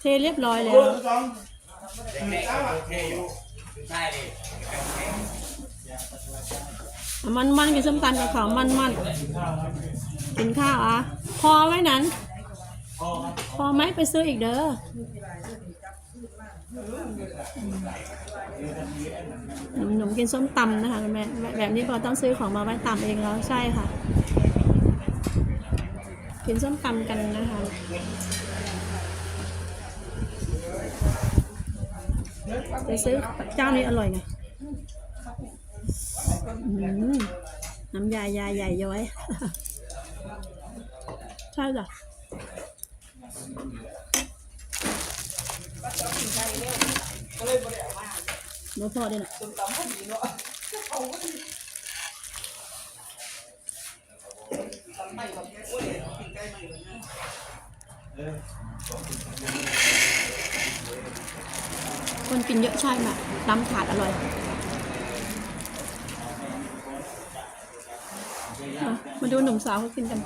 เทเรียบร้อยแล้วเด็กๆโอเคอยู่ใช่ดิมันมันกินส้มตำกับเขามันมันกินข้าวอะ พอไว้นั้น พอไหมไปซื้ออีกเด้อหนุ่มหนุ่มกินส้มตำนะคะแม่แบบนี้พอต้องซื้อของมาไว้ตำเองแล้วใช่ค่ะ กินส้มตำกันนะคะ ไปซื้อเจ้านี้อร่อยไงอืมน้ำยายายใหญ่ย้อย ใช่จ้ะหนูพอดีนะ คนกินเยอะใช่ไหมตำถาดอร่อยมาดูหนุ่มสาวเขากินกัน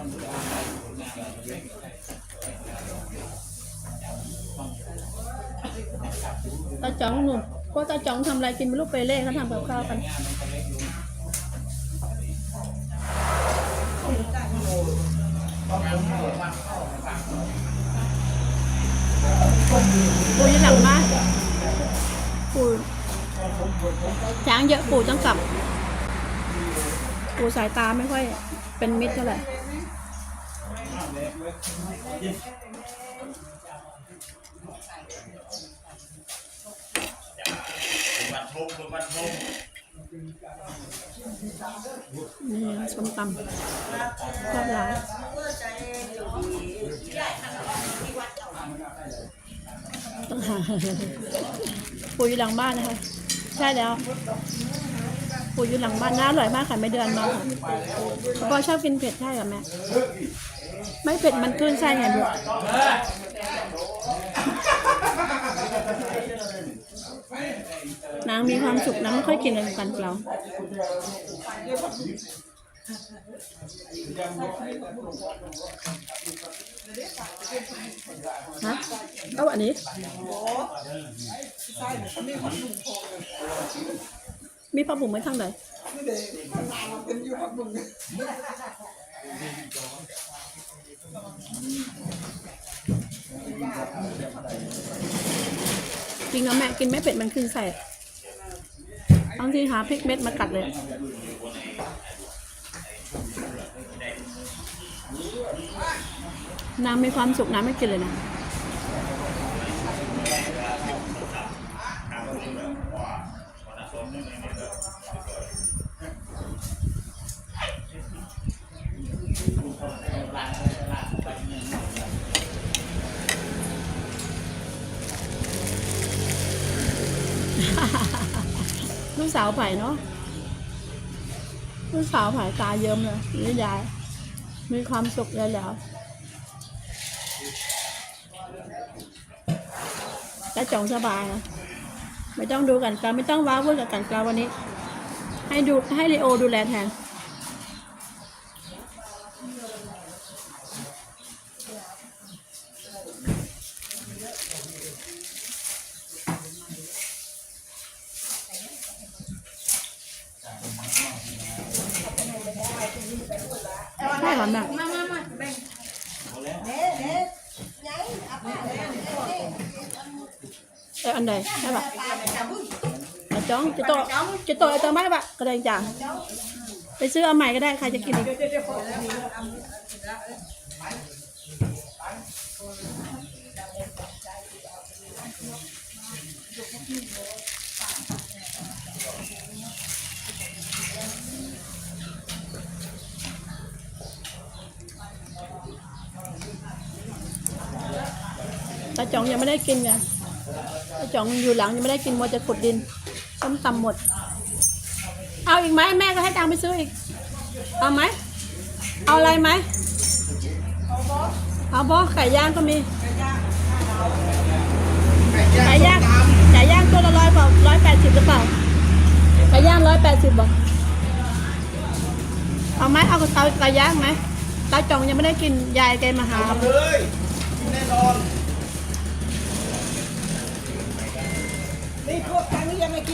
ตาจ๋องหนุ่มก็ตาจ๋องทำอะไรกินไม่รู้ไปเล่เขาทำกับข้าวกันปู่อยู่หลังบ้านปู่ ช้างเยอะปู่ต้องกลับ ปู่สายตาไม่ค่อยเป็นมิตรเท่าไหร่นี่ส้มตำแซ่บหลายต้องหาปู่อยู่หลังบ้านนะคะ ใช่แล้วปู่อยู่หลังบ้านน่าอร่อยมากค่ะไม่เดือนมาค่ะพ่อชอบกินเผ็ดใช่กับแม่ ไม่เผ็ดมันขึ้นไส้ไงลูกนางมีความสุขนะไม่ค่อยกินอะไรกันเรา ฮะเอาอันนี้มีผ้าบุ๋มไว้ทางไหนจริงนะแม่กินไม่เป็ดมันขึ้นใส่บางทีหาพริกเม็ดมากัดเลย นางมีความสุขนางไม่กินเลยนะลูกสาวไผ่เนาะลูกสาวไผ่ตาเยิ้มเลยนี่ยาย มีความสุขแล้วแล้วและจองสบายนะไม่ต้องดูกันกลาไม่ต้องว้าวุ่นกับกันกลาวันนี้ ให้ดูให้เลโอดูแลแทน ใช่หรอแม่มามามาแบ่งเอออันใดใช่ปะแต่จ้องจะโตะจะโตะเอาตัวไม้ปะก็ได้จ้ะไปซื้อเอาใหม่ก็ได้ใครจะกินอีก ตาจ่องยังไม่ได้กินไงตาจ่องอยู่หลังยังไม่ได้กินมัวจะขุดดินส้มตำหมด เอาอีกไหมแม่ก็ให้ตังไปซื้ออีก เอาไหม เอาอะไรไหม เอาบอไก่ย่างก็มี ไก่ย่าง ไก่ย่างตัวละร้อยเปล่าร้อยแปดสิบหรือเปล่า ไก่ย่างร้อยแปดสิบบอกเอาไหมเอากระเอาไก่ย่างไหม ตาจ่องยังไม่ได้กินยายแกมาหาเลยกินแน่นอน นี่พวกทานี่ยังไม่กิน